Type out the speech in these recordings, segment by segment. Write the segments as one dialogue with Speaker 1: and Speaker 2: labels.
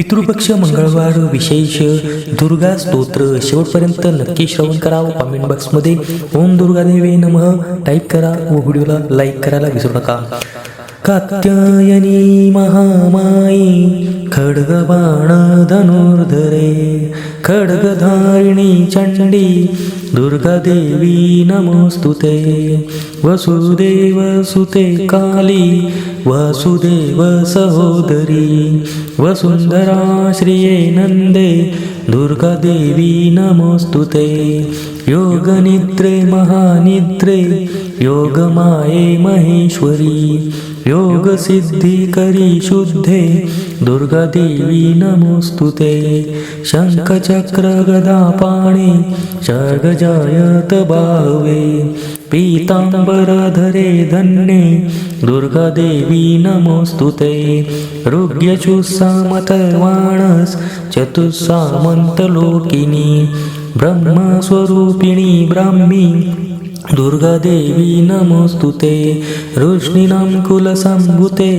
Speaker 1: पितृपक्ष मंगळवार विशेष दुर्गा स्तोत्र. शेवटपर्यंत नक्की श्रवण करा व कमेंट बॉक्समध्ये ओम दुर्गा देवी नमः. टाईप करा व व्हिडिओला लाईक करायला विसरू नका. कात्यायनी महामायी खड्गबाणधनुर्धरे खड्गधारिणी चण्डी दुर्गादेवी नमस्तु ते वसुदेवसुते काली वासुदेव सहोदरी वसुन्दरा श्रिये नन्दे दुर्गादेवी नमस्तुते योगनिद्रे महानिद्रे योगमाये महेश्वरी योगसिद्धिकरि शुद्धे दुर्गादेवी नमोऽस्तु ते। शङ्खचक्रगदापाणे शर्गजायत बाहवे। पीताम्बरधरे धन्ये दुर्गादेवी नमोऽस्तु ते। ऋग्यशुस्सामतर्वाणस् ब्रह्मस्वरूपिणी ब्राह्मी दुर्गादेवी नमोस्तुते ऋष्णीनां कुलसम्भुते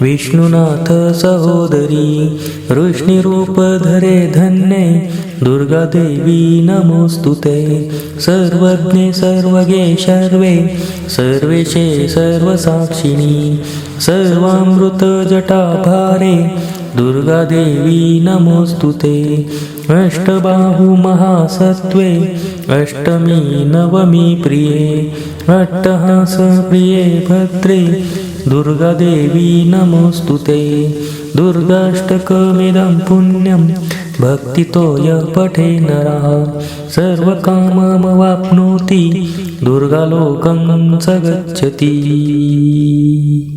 Speaker 1: विष्णुनाथ सहोदरी वृष्णिरूपधरे धन्ये दुर्गादेवी नमोस्तुते सर्वज्ञे सर्वगे सर्वे सर्वेशे सर्वसाक्षिणी सर्वामृतजटाभारे दुर्गा देवी नमोस्तुते अष्टबाहुमहासत्त्वे अष्टमी नवमी प्रिये। अट्टहास प्रिये भद्रे। दुर्गा देवी नमोस्तुते दुर्गाष्टकमिदं पुण्यं। भक्तितो यः पठे नरः। सर्वकाममवाप्नोति दुर्गालोकं स गच्छति